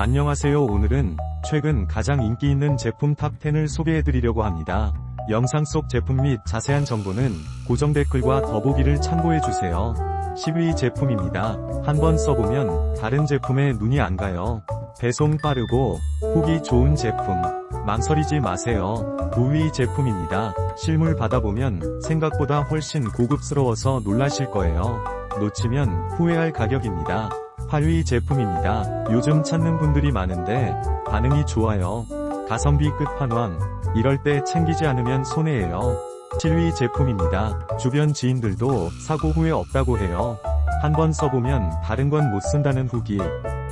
안녕하세요 오늘은 최근 가장 인기 있는 제품 탑10을 소개해드리려고 합니다. 영상 속 제품 및 자세한 정보는 고정 댓글과 더보기를 참고해주세요. 10위 제품입니다. 한번 써보면 다른 제품에 눈이 안 가요. 배송 빠르고 후기 좋은 제품. 망설이지 마세요. 9위 제품입니다. 실물 받아보면 생각보다 훨씬 고급스러워서 놀라실 거예요. 놓치면 후회할 가격입니다. 8위 제품입니다. 요즘 찾는 분들이 많은데 반응이 좋아요. 가성비 끝판왕. 이럴 때 챙기지 않으면 손해예요. 7위 제품입니다. 주변 지인들도 사고 후회 없다고 해요. 한번 써보면 다른 건 못 쓴다는 후기.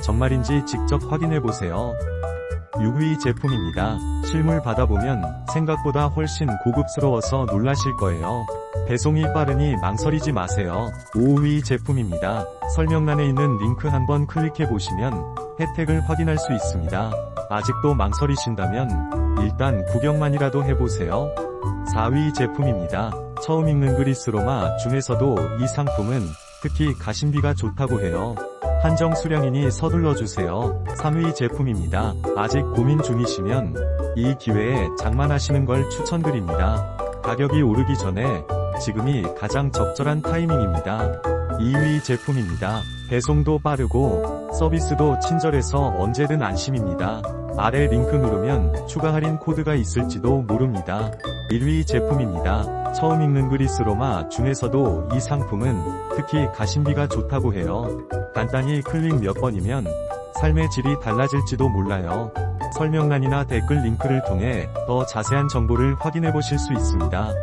정말인지 직접 확인해보세요. 6위 제품입니다. 실물 받아보면 생각보다 훨씬 고급스러워서 놀라실 거예요. 배송이 빠르니 망설이지 마세요. 5위 제품입니다. 설명란에 있는 링크 한번 클릭해 보시면 혜택을 확인할 수 있습니다. 아직도 망설이신다면 일단 구경만이라도 해보세요. 4위 제품입니다. 처음 읽는 그리스 로마 중에서도 이 상품은 특히 가심비가 좋다고 해요. 한정 수량이니 서둘러 주세요. 3위 제품입니다. 아직 고민 중이시면 이 기회에 장만하시는 걸 추천드립니다. 가격이 오르기 전에 지금이 가장 적절한 타이밍입니다. 2위 제품입니다. 배송도 빠르고 서비스도 친절해서 언제든 안심입니다. 아래 링크 누르면 추가 할인 코드가 있을지도 모릅니다. 1위 제품입니다. 처음 읽는 그리스 로마 중에서도 이 상품은 특히 가심비가 좋다고 해요. 간단히 클릭 몇 번이면 삶의 질이 달라질지도 몰라요. 설명란이나 댓글 링크를 통해 더 자세한 정보를 확인해 보실 수 있습니다.